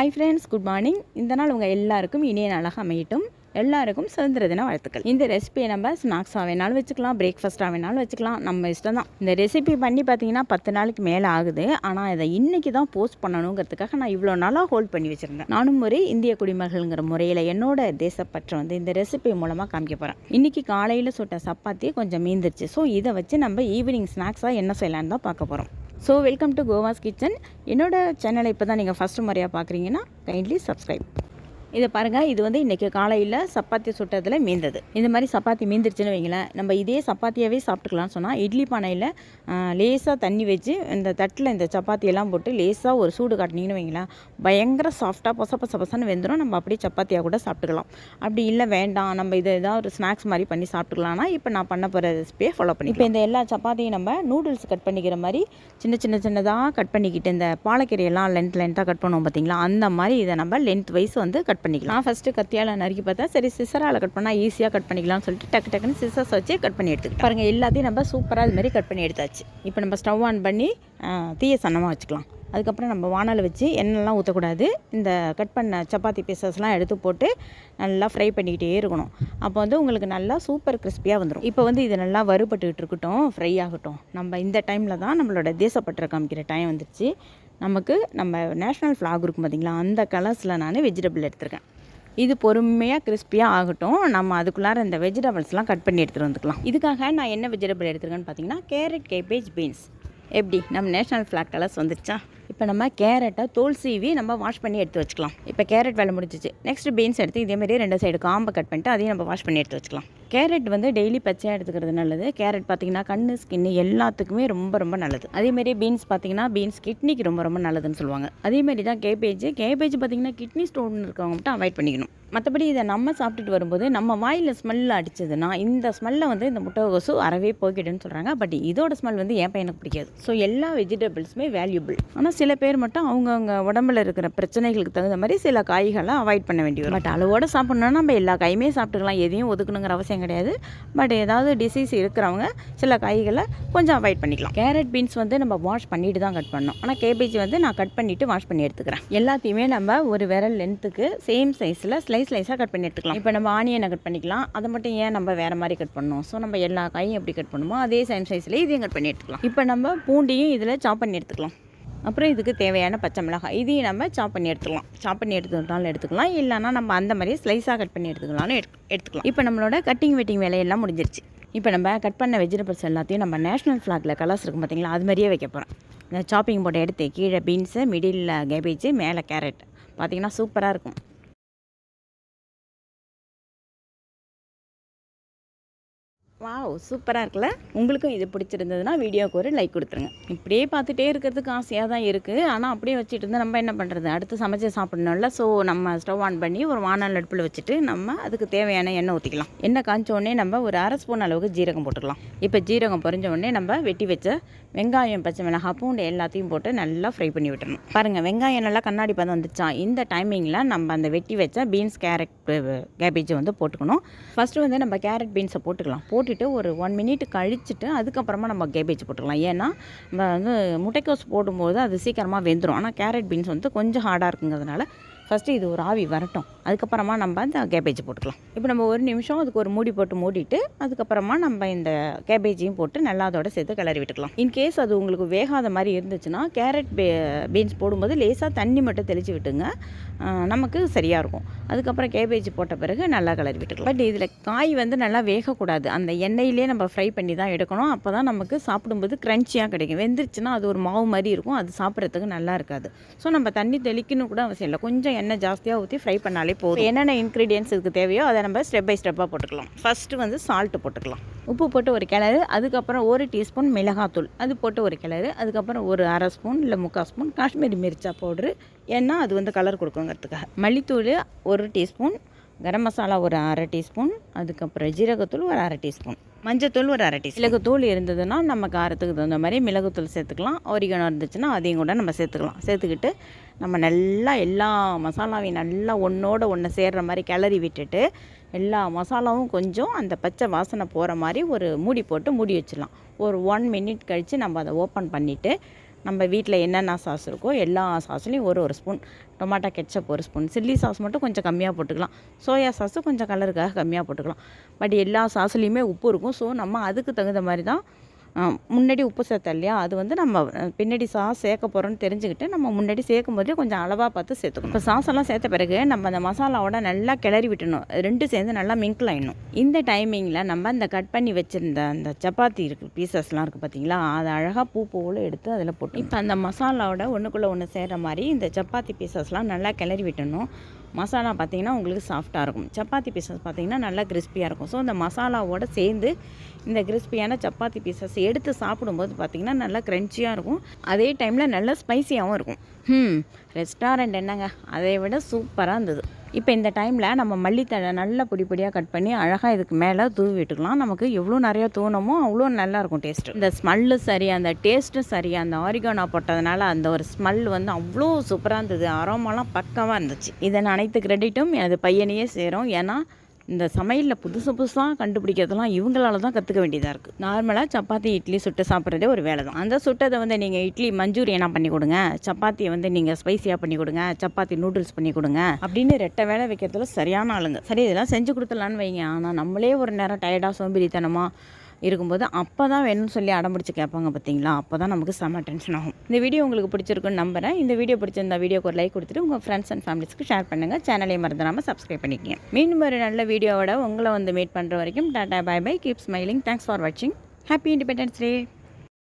Hi friends good morning இந்த நாள் உங்கள் எல்லாருக்கும் இனிய நாளாக அமையட்டும். எல்லாருக்கும் சுதந்திர தின வாழ்த்துக்கள். இந்த ரெசிபியை நம்ம ஸ்நாக்ஸாக வேணாலும் வச்சுக்கலாம் பிரேக்ஃபாஸ்ட்டாக வேணாலும் வச்சுக்கலாம். நம்ம இஷ்டம் தான். இந்த ரெசிபி பண்ணி பார்த்தீங்கன்னா பத்து நாளைக்கு மேலே ஆகுது. ஆனால் இதை இன்றைக்கி தான் போஸ்ட் பண்ணணுங்கிறதுக்காக நான் இவ்வளோ நாளாக ஹோல்ட் பண்ணி வச்சுருந்தேன். நானும் ஒரு இந்திய குடிமகள்ங்கிற முறையில் என்னோட தேசப்பற்ற வந்து இந்த ரெசிபி மூலமாக காமிக்க போகிறேன் இன்றைக்கி காலையில் சுட்ட சப்பாத்தி கொஞ்சம் மீந்துருச்சு. ஸோ இதை வச்சு நம்ம ஈவினிங் ஸ்நாக்ஸாக என்ன செய்யலான்னு தான் பார்க்க போகிறோம் so welcome to Kova's kitchen என்னோடய சேனலை இப்போ தான் நீங்கள் ஃபஸ்ட்டு முறையாக பார்க்குறீங்கன்னா கைண்ட்லி சப்ஸ்கிரைப் இதை பாருங்கள் இது வந்து இன்றைக்கி காலையில் சப்பாத்தி சுட்டதில் மீந்தது. இந்த மாதிரி சப்பாத்தி மீந்துருச்சுன்னு வைங்களேன் நம்ம இதே சப்பாத்தியாகவே சாப்பிட்டுக்கலாம்னு சொன்னால் இட்லி பானையில் லேசாக தண்ணி வச்சு இந்த தட்டில் இந்த சப்பாத்தியெல்லாம் போட்டு லேசாக ஒரு சூடு காட்டினீங்கன்னு வைங்களேன் பயங்கர சாஃப்டாக பொச பச பசன்னு வெந்துடும் நம்ம அப்படியே சப்பாத்தியாக கூட சாப்பிட்டுக்கலாம். அப்படி இல்லை வேண்டாம் நம்ம இதை ஏதாவது ஒரு ஸ்நாக்ஸ் மாதிரி பண்ணி சாப்பிட்டுக்கலாம்னா இப்போ நான் பண்ண போகிற ரெசிபியை ஃபாலோ பண்ணி இப்போ இந்த எல்லா சப்பாத்தியும் நம்ம நூடுல்ஸ் கட் பண்ணிக்கிற மாதிரி சின்ன சின்ன சின்னதாக கட் பண்ணிக்கிட்டு இந்த பாலக்கீரையெல்லாம் லென்த் லென்த்தாக கட் பண்ணுவோம் பார்த்தீங்களா அந்த மாதிரி இதை நம்ம லென்த் வைஸ் வந்து கட் பண்ணிக்கலாம். நான் ஃபஸ்ட்டு கத்தியால் நறுக்கி பார்த்தா சரி சிசரால் கட் பண்ணால் ஈஸியாக கட் பண்ணிக்கலாம்னு சொல்லிட்டு டக்கு டக்குன்னு சிசர்ஸ் வச்சு கட் பண்ணி எடுத்துக்கலாம். பாருங்கள் எல்லாத்தையும் நம்ம சூப்பராக இது மாதிரி கட் பண்ணி எடுத்தாச்சு. இப்போ நம்ம ஸ்டவ் ஆன் பண்ணி தீய சன்னமாக வச்சுக்கலாம். அதுக்கப்புறம் நம்ம வானலை வச்சு எண்ணெய்லாம் ஊற்றக்கூடாது இந்த கட் பண்ண சப்பாத்தி பீசஸ்லாம் எடுத்து போட்டு நல்லா ஃப்ரை பண்ணிக்கிட்டே இருக்கணும். அப்போ வந்து உங்களுக்கு நல்லா சூப்பர் கிறிஸ்பியாக வந்துடும் இப்போ வந்து இது நல்லா வறுபட்டுக்கிட்டு இருக்கட்டும் ஃப்ரை ஆகட்டும். நம்ம இந்த டைமில் தான் நம்மளோட தேசப்பற்ற காமிக்கிற டைம் வந்துருச்சு. நமக்கு நம்ம நேஷ்னல் ஃப்ளாக் இருக்கும் பார்த்தீங்களா அந்த கலர்ஸில் நான் வெஜிடபிள் எடுத்திருக்கேன். இது பொறுமையாக கிறிஸ்பியாக ஆகட்டும். நம்ம அதுக்குள்ளார இந்த வெஜிடபிள்ஸ்லாம் கட் பண்ணி எடுத்துகிட்டு வந்துக்கலாம். இதுக்காக நான் என்ன வெஜிடபிள் எடுத்துருக்கேன்னு பார்த்தீங்கன்னா கேரட் கேபேஜ் பீன்ஸ் எப்படி? நம்ம நேஷ்னல் ஃப்ளாக் கலர்ஸ் வந்துருச்சா? இப்போ நம்ம கேரட்டை தோல் சீவி நம்ம வாஷ் பண்ணி எடுத்து வச்சுக்கலாம். இப்போ கேரட் வேலை முடிஞ்சிச்சு. நெக்ஸ்ட் பீன்ஸ் எடுத்து இதே ரெண்டு சைடு காம்பை கட் பண்ணிட்டு அதையும் நம்ம வாஷ் பண்ணி எடுத்து வச்சுக்கலாம். கேரட் வந்து டெய்லி பச்சையாக எடுத்துக்கிறது நல்லது. கேரட் பார்த்தீங்கன்னா கண்ணு ஸ்கின்னு எல்லாத்துக்குமே ரொம்ப ரொம்ப நல்லது. அதேமாரி பீன்ஸ் பார்த்தீங்கன்னா பீன்ஸ் கிட்னிக்கு ரொம்ப ரொம்ப நல்லதுன்னு சொல்லுவாங்க. அதேமாரி தான் கேபேஜ் கேபேஜ் பார்த்தீங்கன்னா கிட்னி ஸ்டோன் இருக்கவங்க மட்டும் அவாய்ட் பண்ணிக்கணும். மற்றபடி இதை நம்ம சாப்பிட்டுட்டு வரும்போது நம்ம வாயில் ஸ்மெல் அடிச்சதுன்னா இந்த ஸ்மெல்லை வந்து இந்த முட்டைகோசு அறவே போய்கிடுன்னு சொல்கிறாங்க பட் இதோட ஸ்மெல் வந்து என் பையனுக்கு பிடிக்காது. ஸோ எல்லா வெஜிடபிள்ஸுமே வேல்யூபிள் ஆனால் சில பேர் மட்டும் அவங்கவுங்க உடம்புல இருக்கிற பிரச்சனைகளுக்கு தகுந்த மாதிரி சில காய்களை அவாய்ட் பண்ண வேண்டியது பட் அளவோட சாப்பிட்ணுன்னா நம்ம எல்லா காயுமே சாப்பிட்டுக்கலாம். எதையும் ஒதுக்கணுங்கிற அவசியம் கிடையாது. பட் ஏதாவது டிசீஸ் இருக்கிறவங்க சில காய்களை கொஞ்சம் அவாய்ட் பண்ணிக்கலாம். கேரட் பீன்ஸ் வந்து நம்ம வாஷ் பண்ணிட்டு தான் கட் பண்ணோம் ஆனால் கேபேஜ் வந்து நான் கட் பண்ணிவிட்டு வாஷ் பண்ணி எடுத்துக்கிறேன். எல்லாத்தையுமே நம்ம ஒரு விரல் லென்த்துக்கு சேம் சைஸில் ஸ்லைஸ் ஸ்லைஸாக கட் பண்ணி எடுத்துக்கலாம். இப்போ நம்ம ஆனியனை கட் பண்ணிக்கலாம். அதை மட்டும் ஏன் நம்ம வேறு மாதிரி கட் பண்ணணும்? ஸோ நம்ம எல்லா காயும் எப்படி கட் பண்ணுமோ அதே சேம் சைஸ்லேயே இதையும் கட் பண்ணி எடுத்துக்கலாம். இப்போ நம்ம பூண்டையும் இதில் சாப் பண்ணி எடுத்துக்கலாம். அப்புறம் இதுக்கு தேவையான பச்சை மிளகாய். இதையும் நம்ம சாப் பண்ணி எடுத்துக்கலாம். சாப் பண்ணி எடுத்துக்கிட்டாலும் எடுத்துக்கலாம். இல்லைனா நம்ம அந்த மாதிரியே ஸ்லைஸாக கட் பண்ணி எடுத்துக்கலாம்னு எடுத்துக்கலாம். இப்போ நம்மளோட கட்டிங் வெட்டிங் வேலையெல்லாம் முடிஞ்சிருச்சு. இப்போ நம்ம கட் பண்ண வெஜிடபிள்ஸ் எல்லாத்தையும் நம்ம நேஷனல் ஃப்ளாகில் கலர்ஸ் இருக்கும் பார்த்தீங்களா? அது மாதிரியே வைக்க போகிறோம் இந்த சாப்பிங் போட்டு எடுத்து கீழே பீன்ஸு மிடில் கேபேஜ் மேலே கேரட் பார்த்திங்கன்னா சூப்பராக இருக்கும். வாவ் சூப்பராக இருக்குல்ல? உங்களுக்கும் இது பிடிச்சிருந்ததுன்னா வீடியோக்கு ஒரு லைக் கொடுத்துருங்க. இப்படியே பார்த்துட்டே இருக்கிறதுக்கு ஆசையாக தான் இருக்குது ஆனால் அப்படியே வச்சுட்டு இருந்தால் நம்ம என்ன பண்ணுறது அடுத்து சமைச்சு சாப்பிடணும்ல. ஸோ நம்ம ஸ்டவ் ஆன் பண்ணி ஒரு வானல் அடுப்பில் வச்சுட்டு நம்ம அதுக்கு தேவையான எண்ணெய் ஊற்றிக்கலாம் எண்ணெய் காய்ச்ச உடனே நம்ம ஒரு அரை ஸ்பூன் அளவுக்கு ஜீரகம் போட்டுக்கலாம். இப்போ ஜீரகம் பொறிஞ்ச உடனே நம்ம வெட்டி வச்ச வெங்காயம் பச்சை மிளகாய் பூண்டு எல்லாத்தையும் போட்டு நல்லா ஃப்ரை பண்ணி விட்டுறணும். பாருங்கள் வெங்காயம் நல்லா கண்ணாடி பதம் வந்துச்சா இந்த டைமிங்கில் நம்ம அந்த வெட்டி வச்ச பீன்ஸ் கேரட் கேபேஜை வந்து போட்டுக்கணும். ஃபஸ்ட்டு வந்து நம்ம கேரட் பீன்ஸை போட்டுக்கலாம். போட்டுட்டு ஒரு ஒன் மினிட் கழிச்சுட்டு அதுக்கப்புறமா நம்ம கேபேஜ் போட்டுக்கலாம். ஏன்னா நம்ம வந்து முட்டைக்கோஸ் போடும்போது அது சீக்கிரமாக வெந்துடும் ஆனால் கேரட் பீன்ஸ் வந்து கொஞ்சம் ஹார்டாக இருக்குங்கிறதுனால ஃபஸ்ட்டு இது ஒரு ஆவி வரட்டும். அதுக்கப்புறமா நம்ம அந்த கேபேஜ் போட்டுக்கலாம். இப்போ நம்ம ஒரு நிமிஷம் அதுக்கு ஒரு மூடி போட்டு மூடிட்டு அதுக்கப்புறமா நம்ம இந்த கேபேஜையும் போட்டு நல்லா அதோட சேர்த்து கிளறி விட்டுக்கலாம். இன்கேஸ் அது உங்களுக்கு வேகாத மாதிரி இருந்துச்சுன்னா கேரட் பே பீன்ஸ் போடும்போது லேசாக தண்ணி மட்டும் தெளித்து விட்டுங்க. நமக்கு சரியாக இருக்கும். அதுக்கப்புறம் கேபேஜ் போட்ட பிறகு நல்லா கிளறி விட்டுக்கலாம். பட் இதில் காய் வந்து நல்லா வேகக்கூடாது. அந்த எண்ணெயிலே நம்ம ஃப்ரை பண்ணி தான் எடுக்கணும். அப்போ தான் நமக்கு சாப்பிடும்போது க்ரன்ச்சியாக கிடைக்கும். வெந்துருச்சுன்னா அது ஒரு மாவு மாதிரி இருக்கும். அது சாப்பிட்றதுக்கு நல்லா இருக்காது. ஸோ நம்ம தண்ணி தெளிக்கணும் கூட அவசியம் இல்லை. கொஞ்சம் எண்ணெய் ஜாஸ்தியாக ஊற்றி ஃப்ரை பண்ணாலே போதும். என்னென்ன இன்க்ரீடியன்ஸ் இதுக்கு தேவையோ அதை நம்ம ஸ்டெப் பை ஸ்டெப்பாக போட்டுக்கலாம். ஃபஸ்ட்டு வந்து சால்ட்டு போட்டுக்கலாம். உப்பு போட்டு ஒரு கிளறு அதுக்கப்புறம் ஒரு டீஸ்பூன் மிளகாத்தூள். அது போட்டு ஒரு கிளறு அதுக்கப்புறம் ஒரு அரை ஸ்பூன் இல்லை முக்கால் ஸ்பூன் காஷ்மீரி மிர்ச்சா பவுட்ரு ஏன்னா அது வந்து கலர் கொடுக்குங்கிறதுக்காக. மல்லித்தூள் ஒரு டீஸ்பூன் கரம் மசாலா ஒரு அரை டீஸ்பூன் அதுக்கப்புறம் ஜீரகத்தூள் ஒரு அரை டீஸ்பூன். மஞ்சத்தூள் ஒரு அரை டீஸ்பூன். மிளகுத்தூள் இருந்ததுன்னா நம்ம காரத்துக்கு தகுந்த மாதிரி மிளகுத்தூள் சேர்த்துக்கலாம். ஒரிகனம் இருந்துச்சுன்னா அதையும் கூட நம்ம சேர்த்துக்கலாம். சேர்த்துக்கிட்டு நம்ம நல்லா எல்லா மசாலாவையும் நல்லா ஒன்றோட ஒன்று சேர்கிற மாதிரி கிளறி விட்டுட்டு எல்லா மசாலாவும் கொஞ்சம் அந்த பச்சை வாசனை போகிற மாதிரி ஒரு மூடி போட்டு மூடி வச்சிடலாம். ஒரு ஒன் மினிட் கழித்து நம்ம அதை ஓப்பன் பண்ணிவிட்டு நம்ம வீட்டில் என்னென்ன சாஸ் இருக்கோ எல்லா சாஸ்லேயும் ஒரு ஒரு ஸ்பூன் டொமாட்டோ கெச்சப் ஒரு ஸ்பூன் சில்லி சாஸ் மட்டும் கொஞ்சம் கம்மியாக போட்டுக்கலாம். சோயா சாஸு கொஞ்சம் கலருக்காக கம்மியாக போட்டுக்கலாம். பட் எல்லா சாஸ்லேயுமே உப்பு இருக்கும். ஸோ நம்ம அதுக்கு தகுந்த மாதிரி தான் முன்னாடி உப்பு சேர்த்தோம் இல்லையா? அது வந்து நம்ம பின்னாடி சாஸ் சேர்க்க போகிறோம்னு தெரிஞ்சுக்கிட்டு நம்ம முன்னாடி சேர்க்கும் போதே கொஞ்சம் அளவாக பார்த்து சேர்த்துக்கணும். இப்போ சாஸ் எல்லாம் சேர்த்த பிறகு நம்ம அந்த மசாலாவோட நல்லா கிளறி விட்டணும். ரெண்டு சேர்ந்து நல்லா மிங்கிள் ஆயிடணும். இந்த டைமிங்கில் நம்ம அந்த கட் பண்ணி வச்சுருந்த அந்த சப்பாத்தி இருக்குது பீசஸ்லாம் இருக்குது பார்த்தீங்களா அதை அழகாக பூ பூவில் எடுத்து அதில் போட்டு இப்போ அந்த மசாலாவோட ஒன்றுக்குள்ளே ஒன்று சேர்கிற மாதிரி இந்த சப்பாத்தி பீசஸ்லாம் நல்லா கிளறி விட்டணும். மசாலா பார்த்தீங்கன்னா உங்களுக்கு சாஃப்டாக இருக்கும். சப்பாத்தி பீசஸ் பார்த்தீங்கன்னா நல்லா கிறிஸ்பியாக இருக்கும். ஸோ அந்த மசாலாவோட சேர்ந்து இந்த கிறிஸ்பியான சப்பாத்தி பீசஸ் எடுத்து சாப்பிடும்போது பார்த்தீங்கன்னா நல்லா க்ரன்ச்சியாக இருக்கும். அதே டைமில் நல்லா ஸ்பைசியாகவும் இருக்கும். ம் ரெஸ்டாரண்ட் என்னங்க? அதை விட சூப்பராக இருந்தது. இப்போ இந்த டைமில் நம்ம மல்லித்தழை நல்லா பொடி பொடியாக கட் பண்ணி அழகாக இதுக்கு மேலே தூவி விட்டுக்கலாம். நமக்கு எவ்வளோ நிறையா தூணமோ அவ்வளோ நல்லாயிருக்கும் டேஸ்ட்டு இந்த ஸ்மெல்லு சரி அந்த டேஸ்ட்டும் சரி அந்த ஆரிகானா போட்டதுனால அந்த ஒரு ஸ்மெல் வந்து அவ்வளோ சூப்பராக இருந்தது. அரோமாலாம் பக்கமாக இருந்துச்சு. இதன் அனைத்து கிரெடிட்டும் எனது பையனையே சேரும். ஏன்னா இந்த சமையலில் புதுசு புதுசாக கண்டுபிடிக்கிறதெல்லாம் இவங்களால தான் கற்றுக்க வேண்டியதாக இருக்குது நார்மலாக சப்பாத்தி இட்லி சுட்டு சாப்பிட்றதே ஒரு வேலை தான். அந்த சுட்டதை வந்து நீங்கள் இட்லி மஞ்சூரியனாக பண்ணி கொடுங்க. சப்பாத்தியை வந்து நீங்கள் ஸ்பைசியாக பண்ணி கொடுங்க. சப்பாத்தி நூடுல்ஸ் பண்ணி கொடுங்க. அப்படின்னு ரெட்டை வேலை வைக்கிறதுல சரியான ஆளுங்க. சரி இதெல்லாம் செஞ்சு கொடுத்துடலான்னு வைங்க. ஆனால் நம்மளே ஒரு நேரம் டயர்டாக சோம்பேறித்தனமாக இருக்கும்போது அப்போ தான் வேணும்னு சொல்லி அடம்பிடிச்சு கேட்பாங்க பார்த்தீங்களா? அப்போ தான் நமக்கு செம்ம டென்ஷன் ஆகும். இந்த வீடியோ உங்களுக்கு பிடிச்சிருக்குன்னு நம்புறேன். இந்த வீடியோ பிடிச்சிருந்த வீடியோக்கு ஒரு லைக் கொடுத்துட்டு உங்கள் ஃப்ரெண்ட்ஸ் அண்ட் ஃபேமிலிஸ்க்கு ஷேர் பண்ணுங்கள் சேனலையும் மறந்துடாமல் சப்ஸ்கிரைப் பண்ணிக்கங்க. மீண்டும் ஒரு நல்ல வீடியோவோட உங்களை வந்து மீட் பண்ணுற வரைக்கும் tata bye bye keep smiling thanks for வாட்சிங் ஹாப்பி இண்டிபெண்டன்ஸ் டே